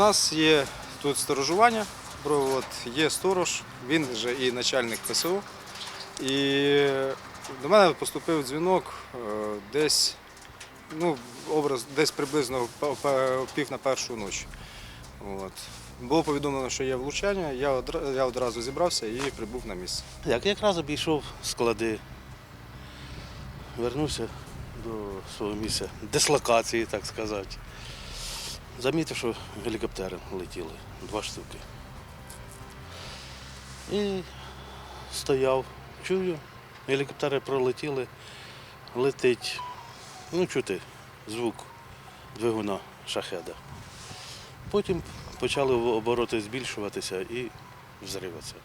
нас є тут сторожування, от, є сторож, він же і начальник ПСО. І до мене поступив дзвінок е, десь, ну, образ, десь приблизно пів на першу ніч. От. Було повідомлено, що є влучання, я одразу зібрався і прибув на місце. Як якраз обійшов склади, вернувся до свого місця дислокації, так сказати. Замітив, що гелікоптери летіли, два штуки. І стояв, чую, гелікоптери пролетіли, летить, ну чути звук двигуна шахеда. Потім почали обороти збільшуватися і взриватися.